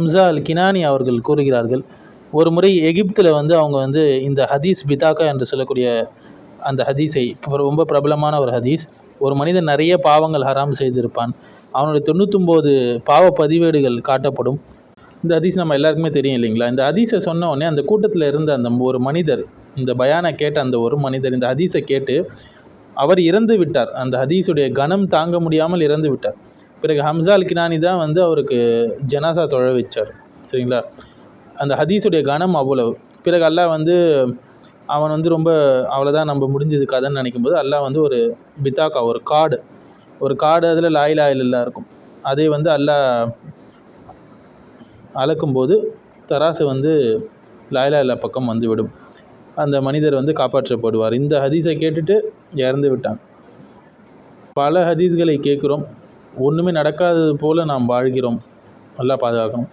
Hamza அல் கினானி அவர்கள் கூறுகிறார்கள் ஒரு முறை எகிப்தில் வந்து அவங்க வந்து இந்த ஹதீஸ் பிதாக்கா என்று சொல்லக்கூடிய அந்த ஹதீஸை ரொம்ப பிரபலமான ஒரு ஹதீஸ் ஒரு மனிதன் நிறைய பாவங்கள் ஹராம் செய்திருப்பான் அவனுடைய தொண்ணூத்தொம்போது பாவ பதிவேடுகள் காட்டப்படும். இந்த ஹதீஸ் நம்ம எல்லாருக்குமே தெரியும் இல்லைங்களா? இந்த ஹதீஸை சொன்ன உடனே அந்த கூட்டத்தில் இருந்த அந்த ஒரு மனிதர் இந்த பயானை கேட்ட அந்த ஒரு மனிதர் இந்த ஹதீஸை கேட்டு அவர் இறந்து விட்டார். அந்த ஹதீஸுடைய கனம் தாங்க முடியாமல் இறந்து விட்டார். பிறகு ஹம்சா அல் கினானி தான் வந்து அவருக்கு ஜனாசா தொழ வச்சார். சரிங்களா? அந்த ஹதீஸுடைய கனம் அவ்வளவு. பிறகு அல்லாஹ் வந்து அவன் வந்து ரொம்ப அவ்வளோதான் நம்ம முடிஞ்சது கதைன்னு நினைக்கும் போது அல்லாஹ் வந்து ஒரு பித்தாக்கா ஒரு காடு. ஒரு காடு அதில் லாயிலா எல்லாம் இருக்கும். அதை வந்து அல்லாஹ் அளக்கும்போது தராசு வந்து லாயிலா இல்லா பக்கம் வந்து விடும். அந்த மனிதர் வந்து காப்பாற்றப்படுவார். இந்த ஹதீஸை கேட்டுட்டு இறந்து விட்டான். பல ஹதீஸ்களை கேட்குறோம். ஒன்றுமே நடக்காதது போல் நாம் வாழ்கிறோம். நல்லா பாதுகாக்கணும்.